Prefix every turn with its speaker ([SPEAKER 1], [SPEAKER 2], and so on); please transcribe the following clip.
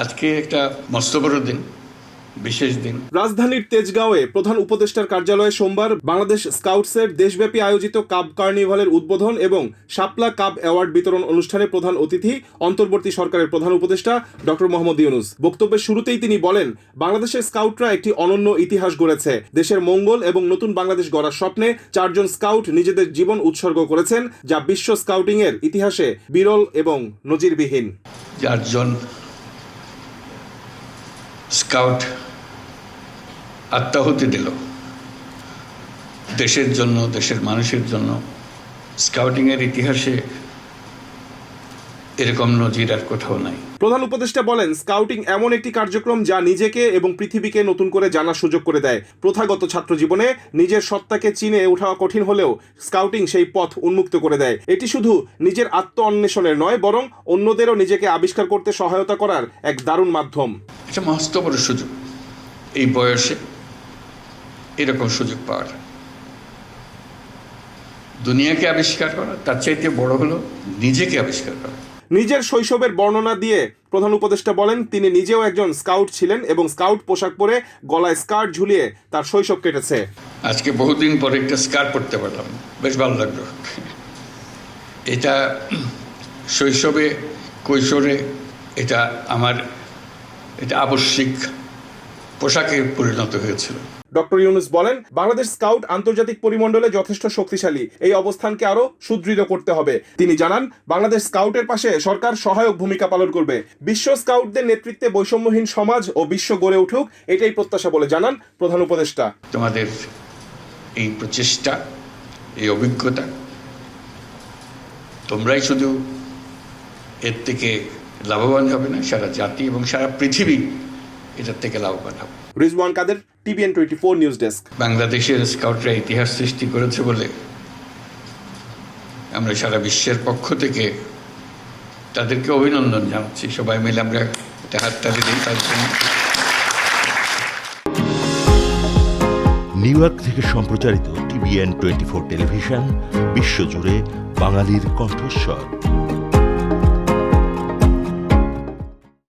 [SPEAKER 1] আজকে একটা মস্ত বড় দিন বিশেষ দিন।
[SPEAKER 2] রাজধানীর তেজগাঁওয়ে প্রধান উপদেষ্টার কার্যালয়ে সোমবার বাংলাদেশ স্কাউটসের দেশব্যাপী আয়োজিত কাব কার্নিভালের উদ্বোধন এবং শাপলা কাব অ্যাওয়ার্ড বিতরণ অনুষ্ঠানে প্রধান অতিথি অন্তর্বর্তী সরকারের প্রধান উপদেষ্টা ডক্টর মোহাম্মদ ইউনুস। বক্তব্যের শুরুতেই তিনি বলেন বাংলাদেশের স্কাউটরা একটি অনন্য ইতিহাস গড়েছে। দেশের মঙ্গল এবং নতুন বাংলাদেশ গড়ার স্বপ্নে চারজন স্কাউট নিজেদের জীবন উৎসর্গ করেছেন যা বিশ্ব স্কাউটিং এর ইতিহাসে বিরল এবং নজিরবিহীন।
[SPEAKER 1] চারজন স্কাউট আত্মাহুতি দিল। দেশের জন্য, দেশের মানুষের জন্য স্কাউটিংয়ের ইতিহাসে এরকম নজির আর কোথাও নাই।
[SPEAKER 2] প্রধান উপদেষ্টা বলেন, স্কাউটিং এমন একটি কার্যক্রম যা নিজেকে এবং পৃথিবীকে নতুন করে জানার সুযোগ করে দেয়। প্রথাগত ছাত্র জীবনে নিজের সত্তাকে চিনে ওঠা কঠিন হলেও স্কাউটিং সেই পথ উন্মুক্ত করে দেয়। এটি শুধু নিজের আত্ম অন্বেষণের নয়, বরং অন্যদেরও নিজেকে আবিষ্কার করতে সহায়তা করার এক দারুণ মাধ্যম।
[SPEAKER 1] এটা মস্ত বড় সুযোগ এই বয়সে এরকম সুযোগ পাওয়ার। দুনিয়াকে আবিষ্কার করা তার চাইতে বড় হলো নিজেকে আবিষ্কার করা।
[SPEAKER 2] নিজের শৈশবের বর্ণনা দিয়ে প্রধান উপদেষ্টা বলেন তিনি নিজেও একজন স্কাউট ছিলেন এবং স্কাউট পোশাক পরে গলায় স্কার্ট ঝুলিয়ে তার শৈশব কেটেছে।
[SPEAKER 1] আজকে বহুদিন পরে একটা স্কার পড়তে পারলাম বেশ ভালো লাগল। এটা শৈশবে কৈশোরে এটা আমার এটা আবশ্যিক পোশাকে পরিণত হয়েছিল।
[SPEAKER 2] ডক্টর ইউনুস বলেন বাংলাদেশ স্কাউট আন্তর্জাতিক পরিমণ্ডলে যথেষ্ট শক্তিশালী। এই অবস্থানকে আরও সুদৃঢ় করতে হবে। তিনি জানান বাংলাদেশ স্কাউটের পাশে সরকার সহায়ক ভূমিকা পালন করবে। বিশ্ব স্কাউটদের নেতৃত্বে বৈষম্যহীন সমাজ ও বিশ্ব গড়ে উঠুক এটাই প্রত্যাশা বলে জানান প্রধান উপদেষ্টা।
[SPEAKER 1] তোমাদের এই প্রচেষ্টা এই অভিজ্ঞতা তোমরাই শুধু এর থেকে লাভবান হবে না সারা জাতি এবং সারা পৃথিবী এটার থেকে লাভবান হবে।
[SPEAKER 2] Rizwan Kader TVN twenty four news desk
[SPEAKER 1] বাংলাদেশের স্কাউটরা ইতিহাস সৃষ্টি করেছে বলে আমরা সারা বিশ্বের পক্ষ থেকে তাদেরকে অভিনন্দন জানাচ্ছি। সবাই মিলে আমরা একটা হাততালি দিই তার জন্য।
[SPEAKER 3] নিউ ইয়র্ক থেকে সম্প্রচারিত টিভিএন টোয়েন্টি ফোর টেলিভিশন বিশ্বজুড়ে বাঙালির কণ্ঠস্বর।